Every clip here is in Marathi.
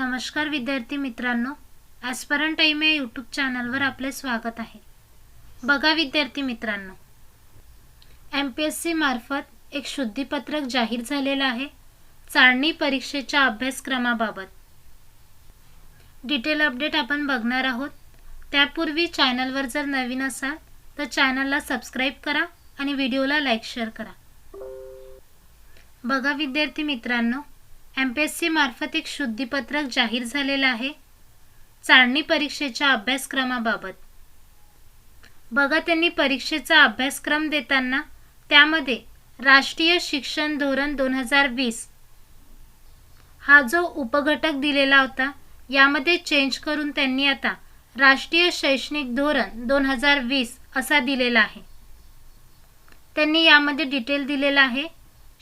नमस्कार विद्यार्थी मित्रांनो ॲस्परन टाईम या यूट्यूब चॅनलवर आपले स्वागत आहे. बघा विद्यार्थी मित्रांनो एम पी एस सीमार्फत एक शुद्धीपत्रक जाहीर झालेलं आहे चाळणी परीक्षेच्या अभ्यासक्रमाबाबत. डिटेल अपडेट आपण बघणार आहोत. त्यापूर्वी चॅनलवर जर नवीन असाल तर चॅनलला सबस्क्राईब करा आणि व्हिडिओला लाईक शेअर करा. बघा विद्यार्थी मित्रांनो एम पी एस सी मार्फत एक शुद्धीपत्रक जाहीर झालेलं आहे. चाळणी परीक्षेच्या अभ्यासक्रमाबाबत. बघा त्यांनी परीक्षेचा अभ्यासक्रम देताना त्यामध्ये राष्ट्रीय शिक्षण धोरण दोन हजार वीस हा जो उपघटक दिलेला होता यामध्ये चेंज करून त्यांनी आता राष्ट्रीय शैक्षणिक धोरण दोन हजार वीस असा दिलेला आहे. त्यांनी यामध्ये डिटेल दिलेला आहे.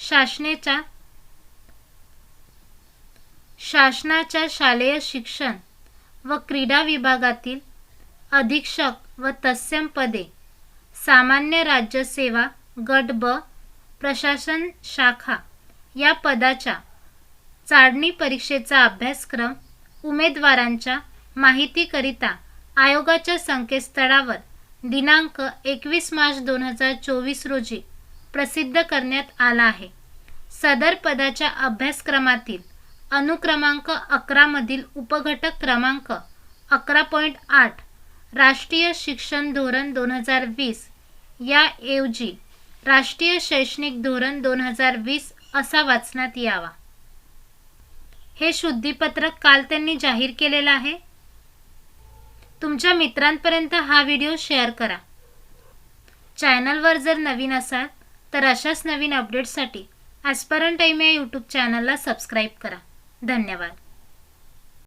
शासनेच्या शासनाच्या शालेय शिक्षण व क्रीडा विभागातील अधीक्षक व तत्सम पदे सामान्य राज्य सेवा गट ब प्रशासन शाखा या पदाच्या चाळणी परीक्षेचा अभ्यासक्रम उमेदवारांच्या माहितीकरिता आयोगाच्या संकेतस्थळावर दिनांक एकवीस मार्च दोन हजार चोवीस रोजी प्रसिद्ध करण्यात आला आहे. सदर पदाच्या अभ्यासक्रमातील अनुक्रमांक अकरामधील उपघटक क्रमांक अकरा पॉईंट आठ राष्ट्रीय शिक्षण धोरण दोन हजार वीस याऐवजी राष्ट्रीय शैक्षणिक धोरण दोन हजार वीस असा वाचण्यात यावा. हे शुद्धीपत्रक काल त्यांनी जाहीर केलेलं आहे. तुमच्या मित्रांपर्यंत हा व्हिडिओ शेअर करा. चॅनलवर जर नवीन असाल तर अशाच नवीन अपडेट्ससाठी ॲस्परंट टाईम या यूट्यूब चॅनलला सबस्क्राईब करा. धन्यवाद.